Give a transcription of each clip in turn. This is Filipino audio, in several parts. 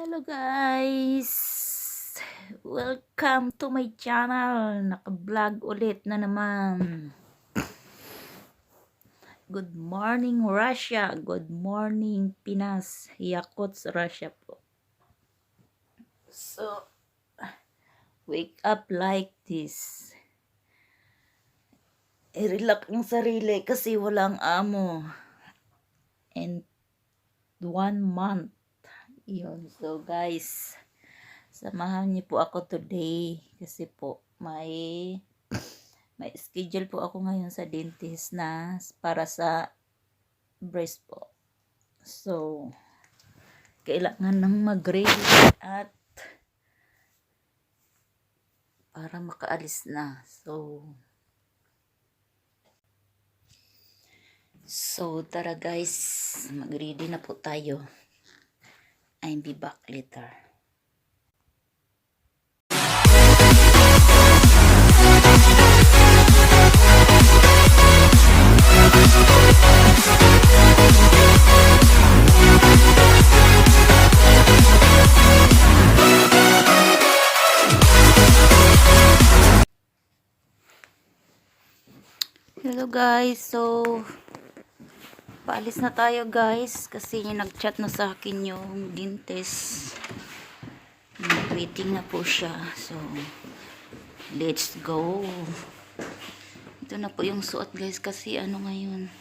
Hello guys! Welcome to my channel. Naka-vlog ulit na naman. Good morning Russia. Good morning Pinas. Yakuts Russia po. So, wake up like this. I-relax yung sarili kasi walang amo. And one month yun. So, guys, samahan niyo po ako today kasi po may may schedule po ako ngayon sa dentist na para sa breast po. So, kailangan nang mag-ready at para makaalis na. So, So, tara guys, mag-ready na po tayo. I'll be back later. Hello guys, so paalis na tayo guys kasi nag-chat na sa akin yung dentist. Waiting na po siya. So, let's go. Ito na po yung suot guys kasi ano ngayon,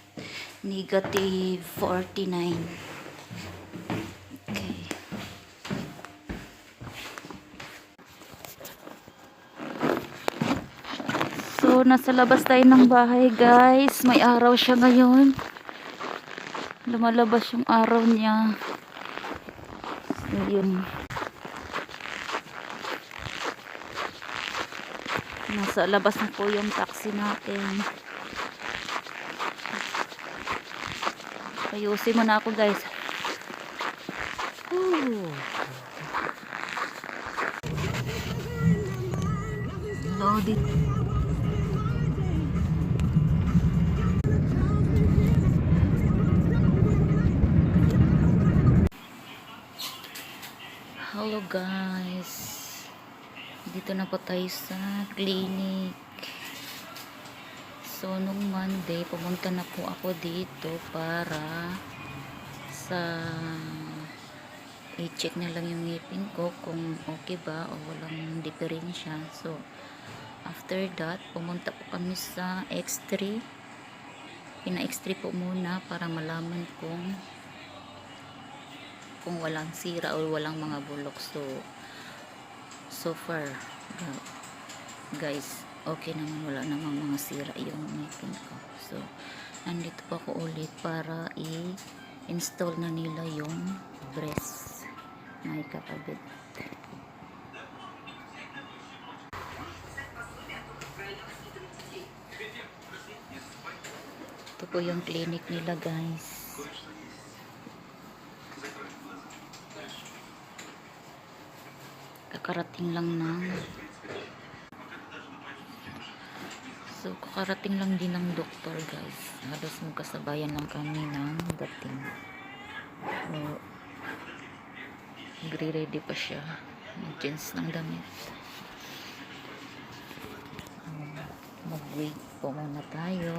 negative 49. Okay. So, nasa labas tayo ng bahay guys. May araw siya ngayon. Lumalabas yung araw niya. So, yun. Nasa labas na po yung taxi natin. Ayusin mo na ako guys. Ooh. Loaded. Hello guys. Dito na po tayo sa clinic. So, nung Monday, pumunta na po ako dito para sa i-check na lang yung ngipin ko kung okay ba o walang diferensya. So, after that, pumunta po kami sa X3. Pina-X3 po muna para malaman kung kung walang sira o walang mga bulok. So, so far, guys, okay naman. Wala namang mga sira yung ngipin ko. So, nandito po ako ulit para i-install na nila yung breast na ikakabit. Ito po yung clinic nila guys. Kakarating lang ng so kakarating lang din ng doktor guys. Halos magkasabayan lang kami ng dating. So nagre-ready pa siya. Mag-jeans ng damit. Um, mag-wait po muna tayo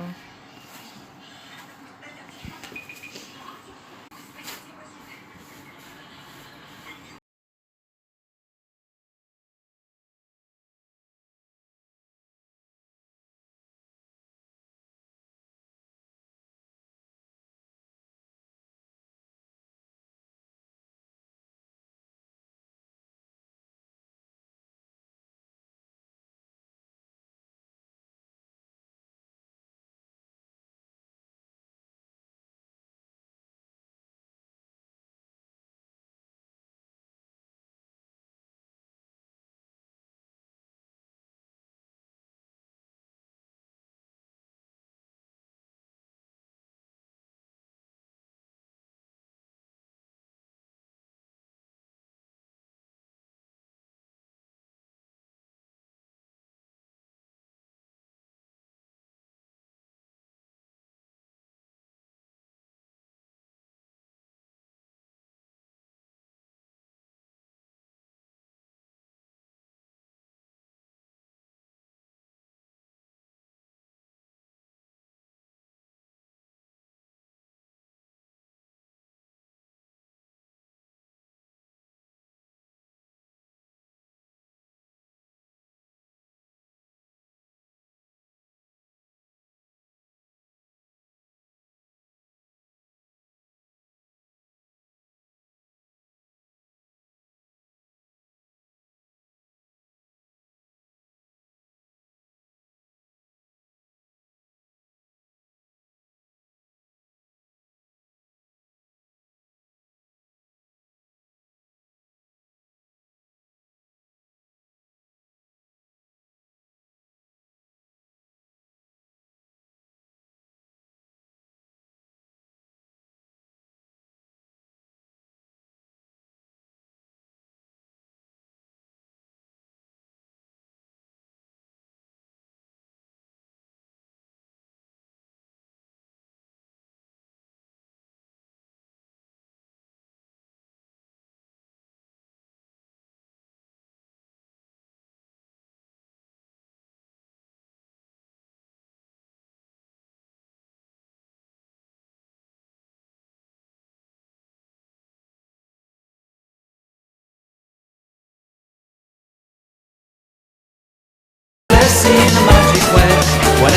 naman